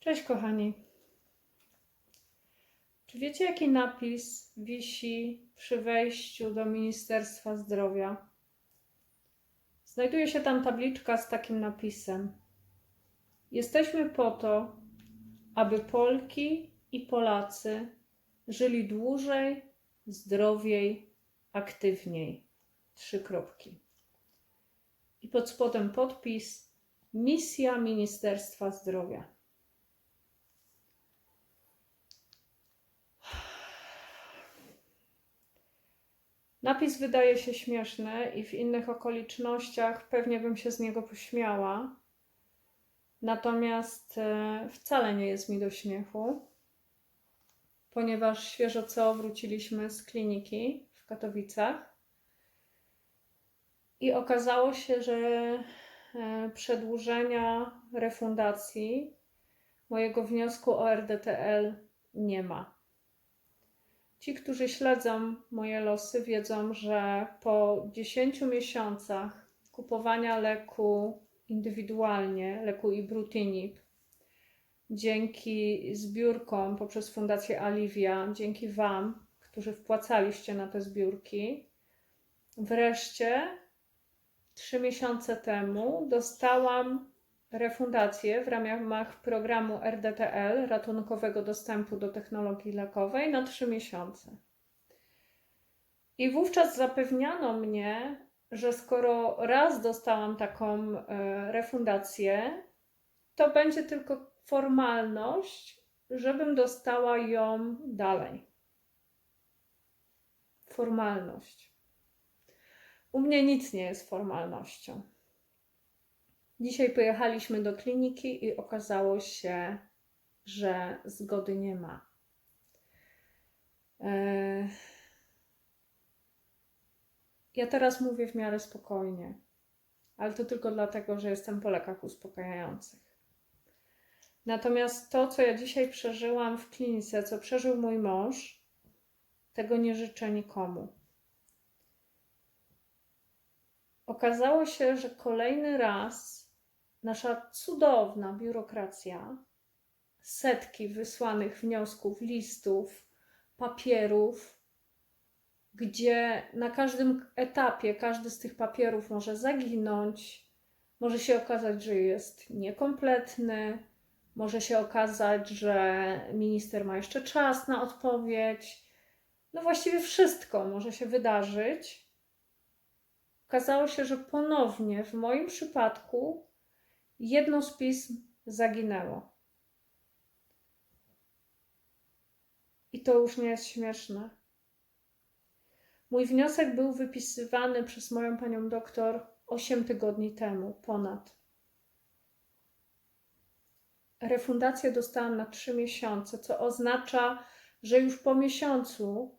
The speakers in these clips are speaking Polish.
Cześć kochani. Czy wiecie, jaki napis wisi przy wejściu do Ministerstwa Zdrowia? Znajduje się tam tabliczka z takim napisem. Jesteśmy po to, aby Polki i Polacy żyli dłużej, zdrowiej, aktywniej. Trzy kropki. I pod spodem podpis Misja Ministerstwa Zdrowia. Napis wydaje się śmieszny i w innych okolicznościach pewnie bym się z niego pośmiała. Natomiast e, wcale nie jest mi do śmiechu, ponieważ świeżo co wróciliśmy z kliniki w Katowicach i okazało się, że e, przedłużenia refundacji mojego wniosku o RDTL nie ma. Ci, którzy śledzą moje losy, wiedzą, że po 10 miesiącach kupowania leku indywidualnie, leku Ibrutinib, dzięki zbiórkom poprzez Fundację Alivia, dzięki Wam, którzy wpłacaliście na te zbiórki, wreszcie trzy miesiące temu dostałam refundację w ramach programu RDTL, ratunkowego dostępu do technologii lekowej, na 3 miesiące. I wówczas zapewniano mnie, że skoro raz dostałam taką e, refundację, to będzie tylko formalność, żebym dostała ją dalej. Formalność. U mnie nic nie jest formalnością. Dzisiaj pojechaliśmy do kliniki i okazało się, że zgody nie ma. E, ja teraz mówię w miarę spokojnie, ale to tylko dlatego, że jestem po lekach uspokajających. Natomiast to, co ja dzisiaj przeżyłam w klinice, co przeżył mój mąż, tego nie życzę nikomu. Okazało się, że kolejny raz nasza cudowna biurokracja, setki wysłanych wniosków, listów, papierów, gdzie na każdym etapie każdy z tych papierów może zaginąć, może się okazać, że jest niekompletny, może się okazać, że minister ma jeszcze czas na odpowiedź. No właściwie wszystko może się wydarzyć. Okazało się, że ponownie w moim przypadku jedno z pism zaginęło. I to już nie jest śmieszne. Mój wniosek był wypisywany przez moją panią doktor 8 tygodni temu, ponad. Refundację dostałam na 3 miesiące, co oznacza, że już po miesiącu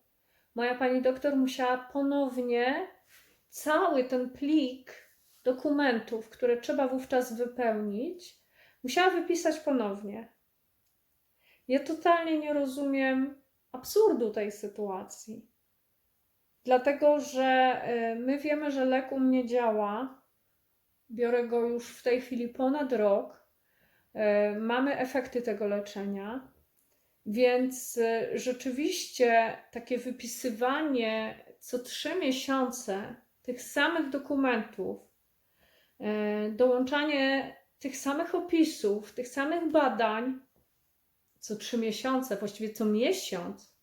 moja pani doktor musiała ponownie cały ten plik dokumentów, które trzeba wówczas wypełnić, musiała wypisać ponownie. Ja totalnie nie rozumiem absurdu tej sytuacji. Dlatego, że y, my wiemy, że lek u mnie działa. Biorę go już w tej chwili ponad rok. Y, mamy efekty tego leczenia. Więc y, rzeczywiście takie wypisywanie co trzy miesiące tych samych dokumentów, dołączanie tych samych opisów, tych samych badań co trzy miesiące, właściwie co miesiąc,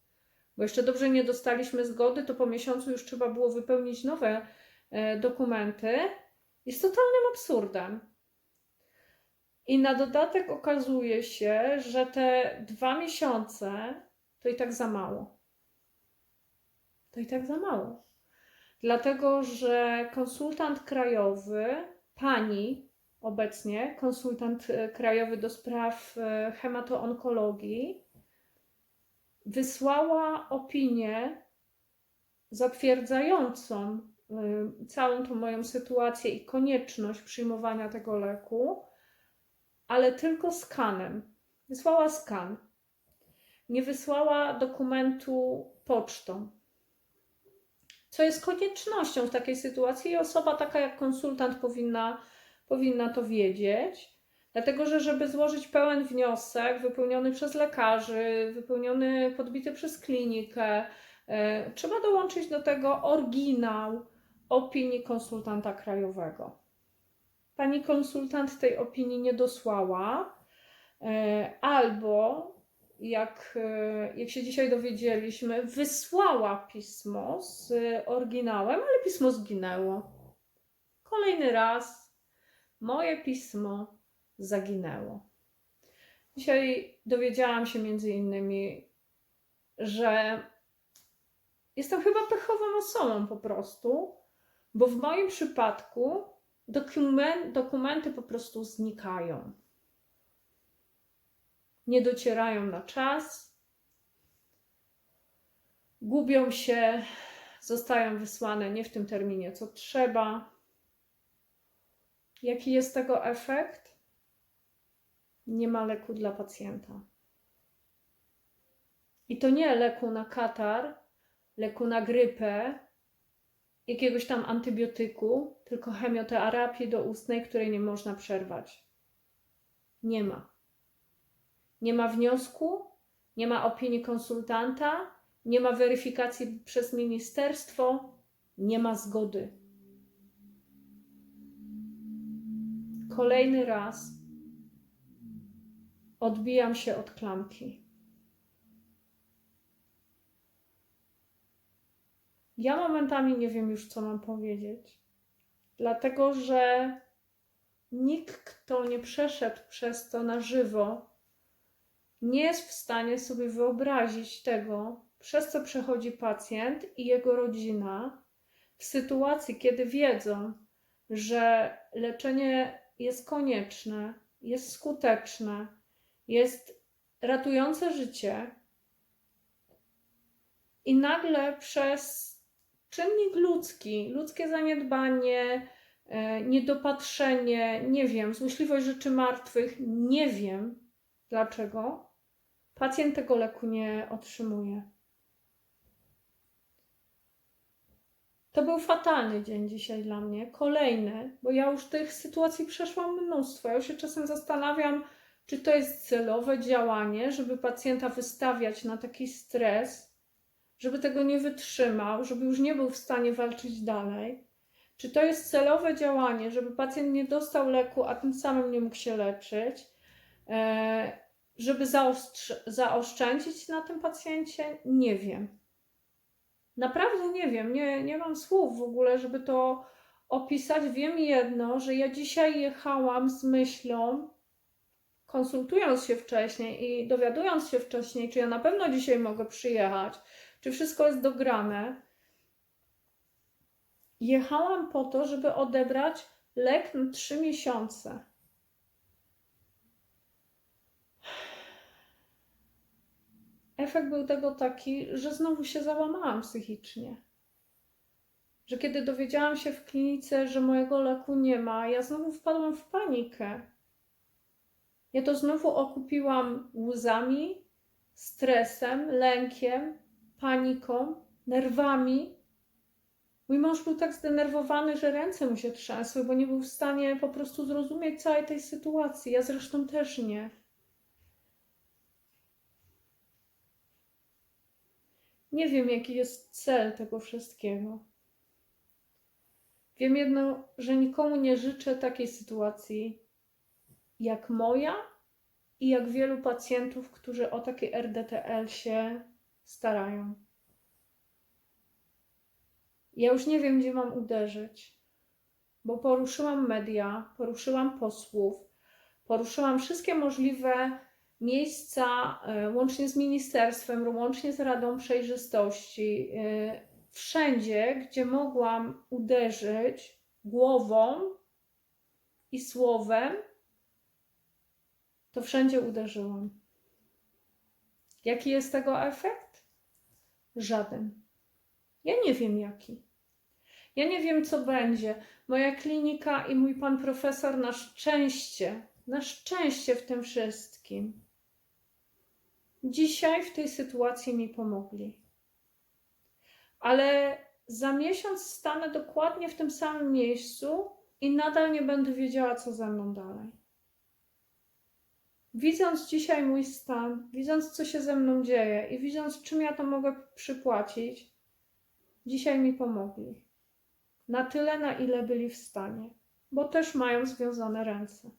bo jeszcze dobrze nie dostaliśmy zgody, to po miesiącu już trzeba było wypełnić nowe e, dokumenty, jest totalnym absurdem. I na dodatek okazuje się, że te dwa miesiące to i tak za mało. To i tak za mało. Dlatego, że konsultant krajowy, pani obecnie, konsultant e, krajowy do spraw e, hematoonkologii, wysłała opinię zatwierdzającą y, całą tą moją sytuację i konieczność przyjmowania tego leku, ale tylko skanem. Wysłała skan. Nie wysłała dokumentu pocztą. Co jest koniecznością w takiej sytuacji i osoba taka jak konsultant powinna, powinna to wiedzieć. Dlatego, że żeby złożyć pełen wniosek, wypełniony przez lekarzy, wypełniony, podbity przez klinikę, e, trzeba dołączyć do tego oryginał opinii konsultanta krajowego. Pani konsultant tej opinii nie dosłała, e, albo jak, e, jak się dzisiaj dowiedzieliśmy, wysłała pismo z oryginałem, ale pismo zginęło. Kolejny raz moje pismo zaginęło. Dzisiaj dowiedziałam się między innymi, że jestem chyba pechową osobą po prostu, bo w moim przypadku dokumen, dokumenty po prostu znikają. Nie docierają na czas, gubią się, zostają wysłane nie w tym terminie, co trzeba. Jaki jest tego efekt? Nie ma leku dla pacjenta. I to nie leku na katar, leku na grypę, jakiegoś tam antybiotyku, tylko chemioterapię doustnej, której nie można przerwać. Nie ma. Nie ma wniosku, nie ma opinii konsultanta, nie ma weryfikacji przez ministerstwo, nie ma zgody. Kolejny raz odbijam się od klamki. Ja momentami nie wiem już, co mam powiedzieć, dlatego że nikt, kto nie przeszedł przez to na żywo, nie jest w stanie sobie wyobrazić tego, przez co przechodzi pacjent i jego rodzina w sytuacji, kiedy wiedzą, że leczenie jest konieczne, jest skuteczne, jest ratujące życie, i nagle przez czynnik ludzki, ludzkie zaniedbanie, e, niedopatrzenie, nie wiem, złośliwość rzeczy martwych, nie wiem dlaczego, pacjent tego leku nie otrzymuje. To był fatalny dzień dzisiaj dla mnie. Kolejny, bo ja już tych sytuacji przeszłam mnóstwo. Ja się czasem zastanawiam, czy to jest celowe działanie, żeby pacjenta wystawiać na taki stres, żeby tego nie wytrzymał, żeby już nie był w stanie walczyć dalej. Czy to jest celowe działanie, żeby pacjent nie dostał leku, a tym samym nie mógł się leczyć, żeby zaoszczędzić na tym pacjencie? Nie wiem. Naprawdę nie wiem, nie, nie mam słów w ogóle, żeby to opisać. Wiem jedno, że ja dzisiaj jechałam z myślą, konsultując się wcześniej i dowiadując się wcześniej, czy ja na pewno dzisiaj mogę przyjechać, czy wszystko jest dograne. Jechałam po to, żeby odebrać lek na trzy miesiące. Efekt był tego taki, że znowu się załamałam psychicznie. Że kiedy dowiedziałam się w klinice, że mojego leku nie ma, ja znowu wpadłam w panikę. Ja to znowu okupiłam łzami, stresem, lękiem, paniką, nerwami. Mój mąż był tak zdenerwowany, że ręce mu się trzęsły, bo nie był w stanie po prostu zrozumieć całej tej sytuacji. Ja zresztą też nie. Nie wiem, jaki jest cel tego wszystkiego. Wiem jedno, że nikomu nie życzę takiej sytuacji jak moja i jak wielu pacjentów, którzy o takie RDTL się starają. Ja już nie wiem, gdzie mam uderzyć, bo poruszyłam media, poruszyłam posłów, poruszyłam wszystkie możliwe miejsca, e, łącznie z ministerstwem, łącznie z Radą Przejrzystości, e, wszędzie, gdzie mogłam uderzyć głową i słowem, to wszędzie uderzyłam. Jaki jest tego efekt? Żaden. Ja nie wiem jaki. Ja nie wiem, co będzie. Moja klinika i mój pan profesor na szczęście, na szczęście w tym wszystkim, dzisiaj w tej sytuacji mi pomogli. Ale za miesiąc stanę dokładnie w tym samym miejscu i nadal nie będę wiedziała, co ze mną dalej. widząc dzisiaj mój stan, widząc co się ze mną dzieje i widząc czym ja to mogę przypłacić, dzisiaj mi pomogli. Na tyle, na ile byli w stanie, bo też mają związane ręce.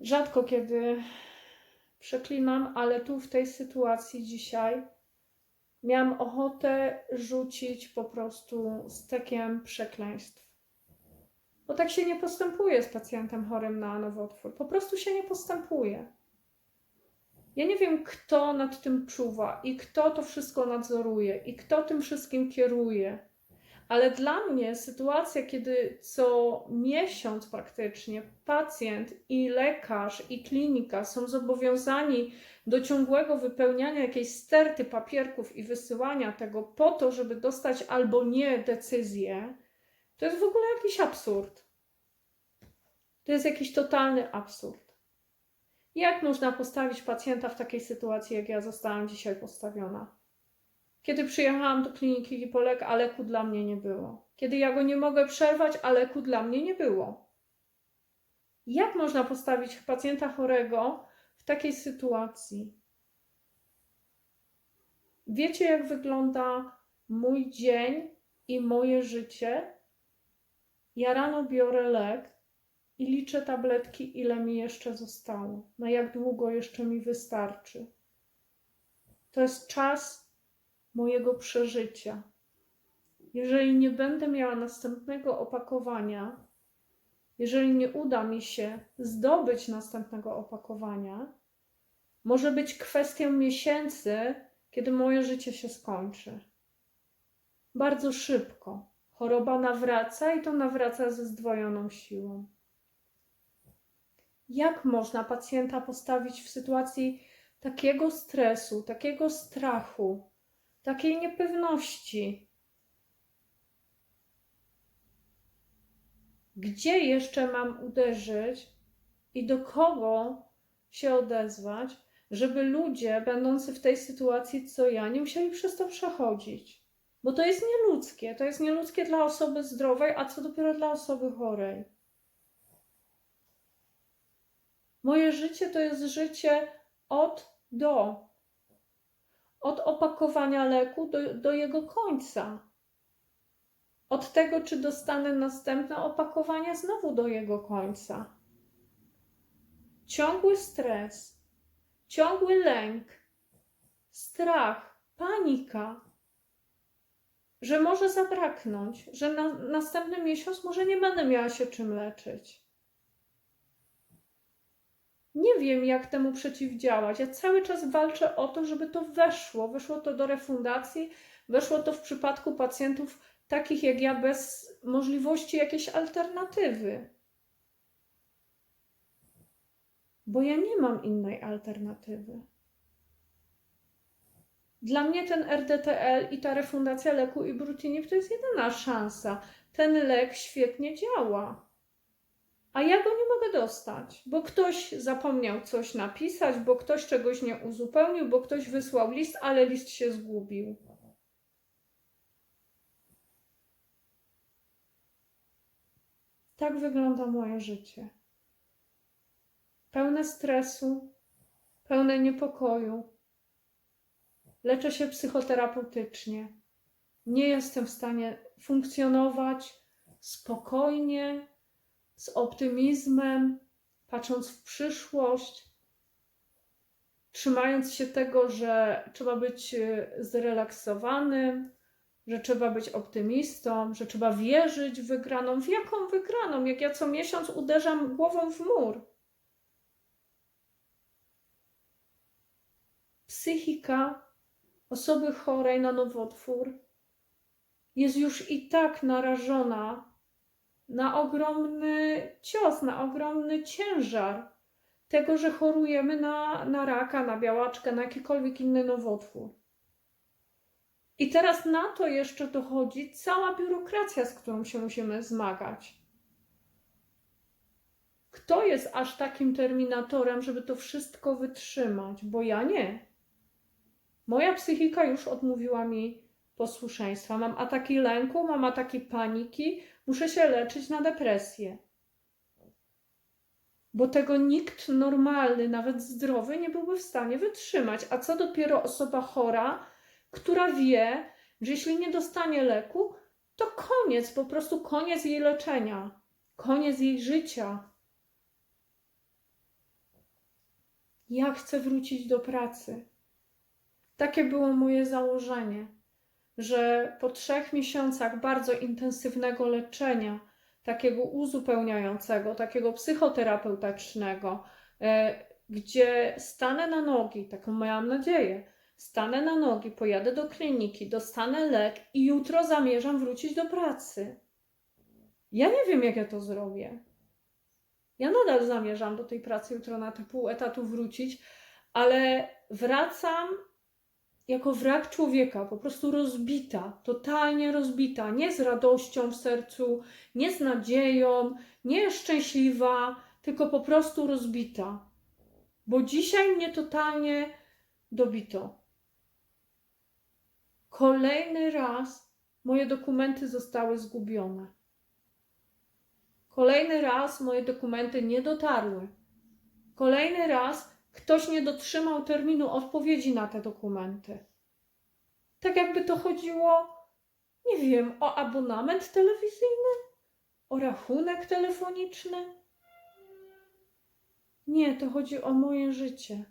Rzadko kiedy przeklinam, ale tu w tej sytuacji dzisiaj miałam ochotę rzucić po prostu stekiem przekleństw. Bo tak się nie postępuje z pacjentem chorym na nowotwór. Po prostu się nie postępuje. Ja nie wiem, kto nad tym czuwa i kto to wszystko nadzoruje i kto tym wszystkim kieruje. Ale dla mnie sytuacja, kiedy co miesiąc praktycznie pacjent i lekarz i klinika są zobowiązani do ciągłego wypełniania jakiejś sterty papierków i wysyłania tego po to, żeby dostać albo nie decyzję, to jest w ogóle jakiś absurd. To jest jakiś totalny absurd. Jak można postawić pacjenta w takiej sytuacji, jak ja zostałam dzisiaj postawiona? Kiedy przyjechałam do kliniki Hipolek, a leku dla mnie nie było. Kiedy ja go nie mogę przerwać, a leku dla mnie nie było. Jak można postawić pacjenta chorego w takiej sytuacji? Wiecie, jak wygląda mój dzień i moje życie? Ja rano biorę lek i liczę tabletki, ile mi jeszcze zostało, na jak długo jeszcze mi wystarczy. To jest czas mojego przeżycia. Jeżeli nie będę miała następnego opakowania, jeżeli nie uda mi się zdobyć następnego opakowania, może być kwestią miesięcy, kiedy moje życie się skończy. Bardzo szybko. Choroba nawraca i to nawraca ze zdwojoną siłą. Jak można pacjenta postawić w sytuacji takiego stresu, takiego strachu, takiej niepewności? Gdzie jeszcze mam uderzyć i do kogo się odezwać, żeby ludzie będący w tej sytuacji co ja nie musieli przez to przechodzić? Bo to jest nieludzkie. To jest nieludzkie dla osoby zdrowej, a co dopiero dla osoby chorej. Moje życie to jest życie od do. Od opakowania leku do, do jego końca. Od tego, czy dostanę następne opakowanie, znowu do jego końca. Ciągły stres, ciągły lęk, strach, panika, że może zabraknąć, że na następny miesiąc może nie będę miała się czym leczyć. Nie wiem, jak temu przeciwdziałać. Ja cały czas walczę o to, żeby to weszło. Weszło to do refundacji, weszło to w przypadku pacjentów takich jak ja, bez możliwości jakiejś alternatywy. Bo ja nie mam innej alternatywy. Dla mnie ten RDTL i ta refundacja leku i brutinib to jest jedyna szansa. Ten lek świetnie działa. A ja go nie mogę dostać, bo ktoś zapomniał coś napisać, bo ktoś czegoś nie uzupełnił, bo ktoś wysłał list, ale list się zgubił. Tak wygląda moje życie. Pełne stresu, pełne niepokoju. Leczę się psychoterapeutycznie. Nie jestem w stanie funkcjonować spokojnie, z optymizmem, patrząc w przyszłość, trzymając się tego, że trzeba być e, zrelaksowanym, że trzeba być optymistą, że trzeba wierzyć w wygraną. W jaką wygraną? Jak ja co miesiąc uderzam głową w mur. Psychika osoby chorej na nowotwór jest już i tak narażona na ogromny cios, na ogromny ciężar tego, że chorujemy na, na raka, na białaczkę, na jakikolwiek inny nowotwór. I teraz na to jeszcze dochodzi cała biurokracja, z którą się musimy zmagać. Kto jest aż takim terminatorem, żeby to wszystko wytrzymać? Bo ja nie. Moja psychika już odmówiła mi posłuszeństwa. Mam ataki lęku, mam ataki paniki, muszę się leczyć na depresję. Bo tego nikt normalny, nawet zdrowy, nie byłby w stanie wytrzymać. A co dopiero osoba chora, która wie, że jeśli nie dostanie leku, to koniec, po prostu koniec jej leczenia, koniec jej życia. Ja chcę wrócić do pracy. Takie było moje założenie, że po trzech miesiącach bardzo intensywnego leczenia, takiego uzupełniającego, takiego psychoterapeutycznego, e, gdzie stanę na nogi, taką miałam nadzieję, stanę na nogi, pojadę do kliniki, dostanę lek i jutro zamierzam wrócić do pracy. Ja nie wiem, jak ja to zrobię. Ja nadal zamierzam do tej pracy jutro na te pół etatu wrócić, ale wracam jako wrak człowieka, po prostu rozbita, totalnie rozbita, nie z radością w sercu, nie z nadzieją, nie szczęśliwa, tylko po prostu rozbita. Bo dzisiaj mnie totalnie dobito. Kolejny raz moje dokumenty zostały zgubione. Kolejny raz moje dokumenty nie dotarły. Kolejny raz ktoś nie dotrzymał terminu odpowiedzi na te dokumenty. Tak jakby to chodziło, nie wiem, o abonament telewizyjny, o rachunek telefoniczny. Nie, to chodzi o moje życie.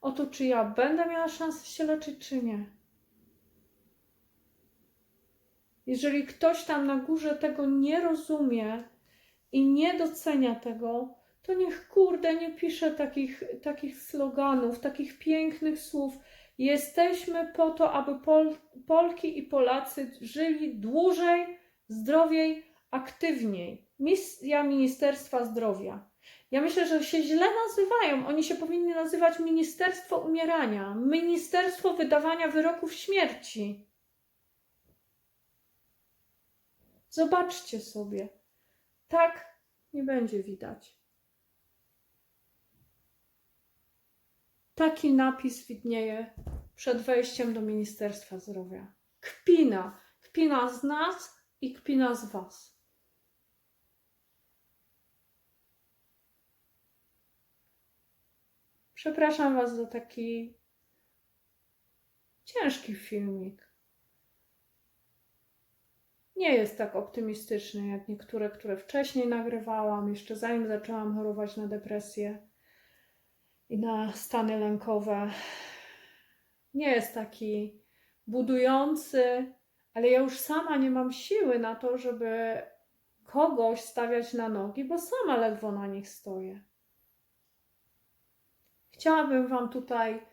O to, czy ja będę miała szansę się leczyć, czy nie. Jeżeli ktoś tam na górze tego nie rozumie i nie docenia tego, to niech kurde nie pisze takich, takich sloganów, takich pięknych słów. Jesteśmy po to, aby Pol, Polki i Polacy żyli dłużej, zdrowiej, aktywniej. Misja Ministerstwa Zdrowia. Ja myślę, że się źle nazywają. Oni się powinni nazywać Ministerstwo Umierania, Ministerstwo Wydawania Wyroków Śmierci. Zobaczcie sobie. Tak nie będzie widać. Taki napis widnieje przed wejściem do Ministerstwa Zdrowia. Kpina. Kpina z nas i kpina z Was. Przepraszam Was za taki ciężki filmik. Nie jest tak optymistyczny jak niektóre, które wcześniej nagrywałam, jeszcze zanim zaczęłam chorować na depresję i na stany lękowe. Nie jest taki budujący, ale ja już sama nie mam siły na to, żeby kogoś stawiać na nogi, bo sama ledwo na nich stoję. Chciałabym Wam tutaj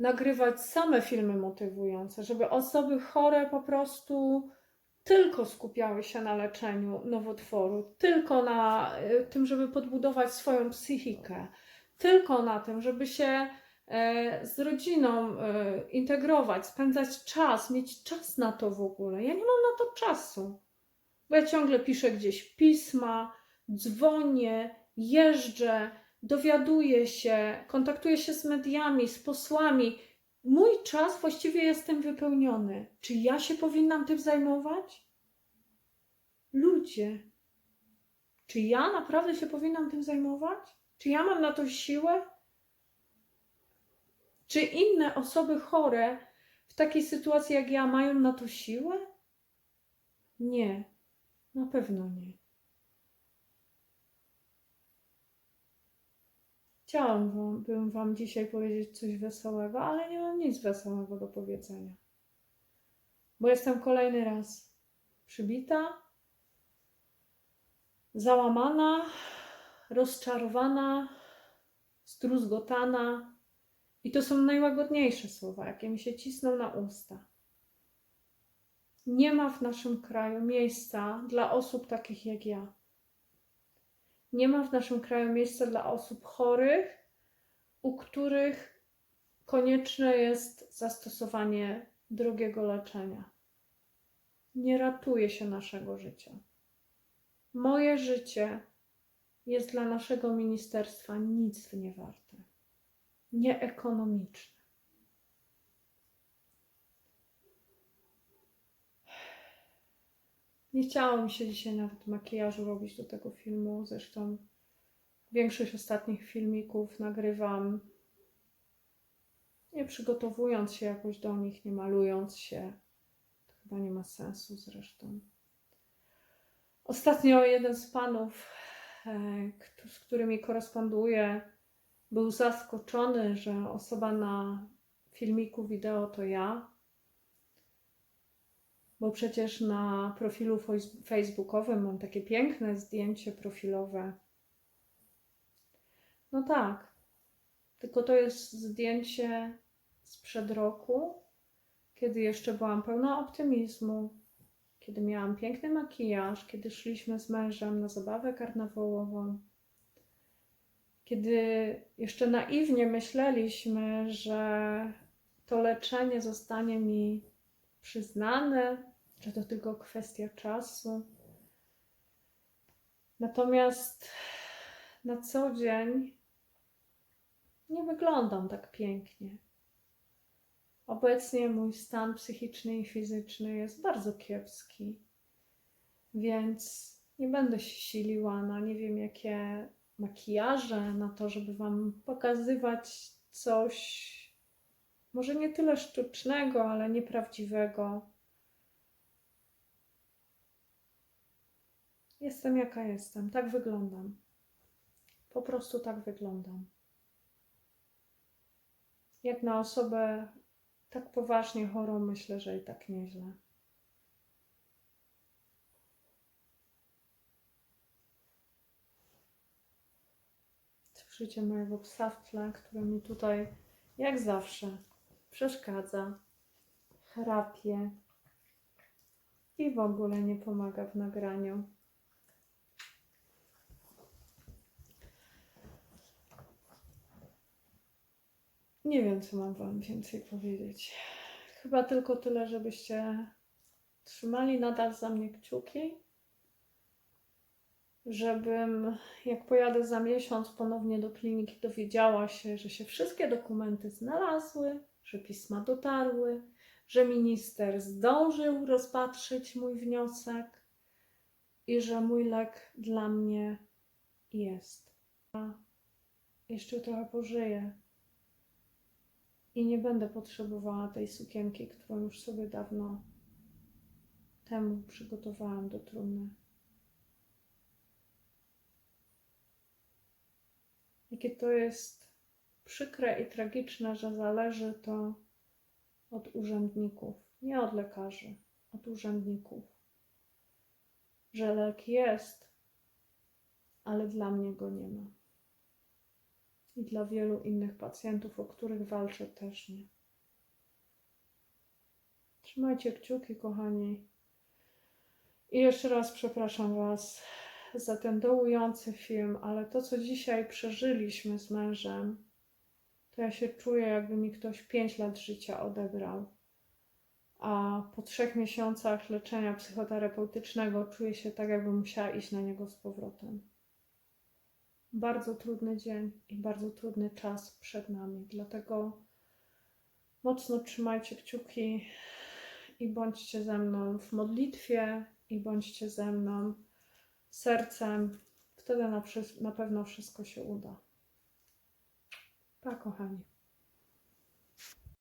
nagrywać same filmy motywujące, żeby osoby chore po prostu tylko skupiały się na leczeniu nowotworu, tylko na y, tym, żeby podbudować swoją psychikę, tylko na tym, żeby się e, z rodziną e, integrować, spędzać czas, mieć czas na to w ogóle. Ja nie mam na to czasu, bo ja ciągle piszę gdzieś pisma, dzwonię, jeżdżę, dowiaduję się, kontaktuję się z mediami, z posłami. Mój czas właściwie jest tym wypełniony. Czy ja się powinnam tym zajmować? Ludzie, czy ja naprawdę się powinnam tym zajmować? Czy ja mam na to siłę? Czy inne osoby chore w takiej sytuacji jak ja mają na to siłę? Nie, na pewno nie. Chciałabym Wam dzisiaj powiedzieć coś wesołego, ale nie mam nic wesołego do powiedzenia. Bo jestem kolejny raz przybita, załamana, rozczarowana, zdruzgotana. I to są najłagodniejsze słowa, jakie mi się cisną na usta. Nie ma w naszym kraju miejsca dla osób takich jak ja. Nie ma w naszym kraju miejsca dla osób chorych, u których konieczne jest zastosowanie drogiego leczenia. Nie ratuje się naszego życia. Moje życie jest dla naszego ministerstwa nic nie warte, nieekonomiczne. Nie chciało mi się dzisiaj nawet makijażu robić do tego filmu. Zresztą większość ostatnich filmików nagrywam nie przygotowując się jakoś do nich, nie malując się. To chyba nie ma sensu zresztą. Ostatnio jeden z panów z którymi koresponduję, był zaskoczony, że osoba na filmiku wideo to ja. Bo przecież na profilu facebookowym mam takie piękne zdjęcie profilowe. No tak, tylko to jest zdjęcie sprzed roku, kiedy jeszcze byłam pełna optymizmu, kiedy miałam piękny makijaż, kiedy szliśmy z mężem na zabawę karnawałową, kiedy jeszcze naiwnie myśleliśmy, że to leczenie zostanie mi przyznane, że to tylko kwestia czasu. Natomiast na co dzień nie wyglądam tak pięknie. Obecnie mój stan psychiczny i fizyczny jest bardzo kiepski, więc nie będę się siliła na nie wiem jakie makijaże, na to, żeby Wam pokazywać coś, może nie tyle sztucznego, ale nieprawdziwego. Jestem jaka jestem, tak wyglądam. Po prostu tak wyglądam. Jak na osobę tak poważnie chorą, myślę, że i tak nieźle. Słyszycie mojego psa w tle, który mi tutaj, jak zawsze, przeszkadza, chrapie i w ogóle nie pomaga w nagraniu. Nie wiem, co mam Wam więcej powiedzieć. Chyba tylko tyle, żebyście trzymali nadal za mnie kciuki, żebym, jak pojadę za miesiąc ponownie do kliniki, dowiedziała się, że się wszystkie dokumenty znalazły, że pisma dotarły, że minister zdążył rozpatrzyć mój wniosek i że mój lek dla mnie jest. A jeszcze trochę pożyję i nie będę potrzebowała tej sukienki, którą już sobie dawno temu przygotowałam do trumny. Jakie to jest przykre i tragiczne, że zależy to od urzędników, nie od lekarzy, od urzędników. Że lek jest, ale dla mnie go nie ma. I dla wielu innych pacjentów, o których walczę, też nie. Trzymajcie kciuki, kochani. I jeszcze raz przepraszam Was za ten dołujący film, ale to, co dzisiaj przeżyliśmy z mężem, to ja się czuję, jakby mi ktoś 5 lat życia odebrał. A po trzech miesiącach leczenia psychoterapeutycznego czuję się tak, jakbym musiała iść na niego z powrotem bardzo trudny dzień i bardzo trudny czas przed nami. Dlatego mocno trzymajcie kciuki i bądźcie ze mną w modlitwie i bądźcie ze mną sercem. Wtedy na, na pewno wszystko się uda. Pa, kochani.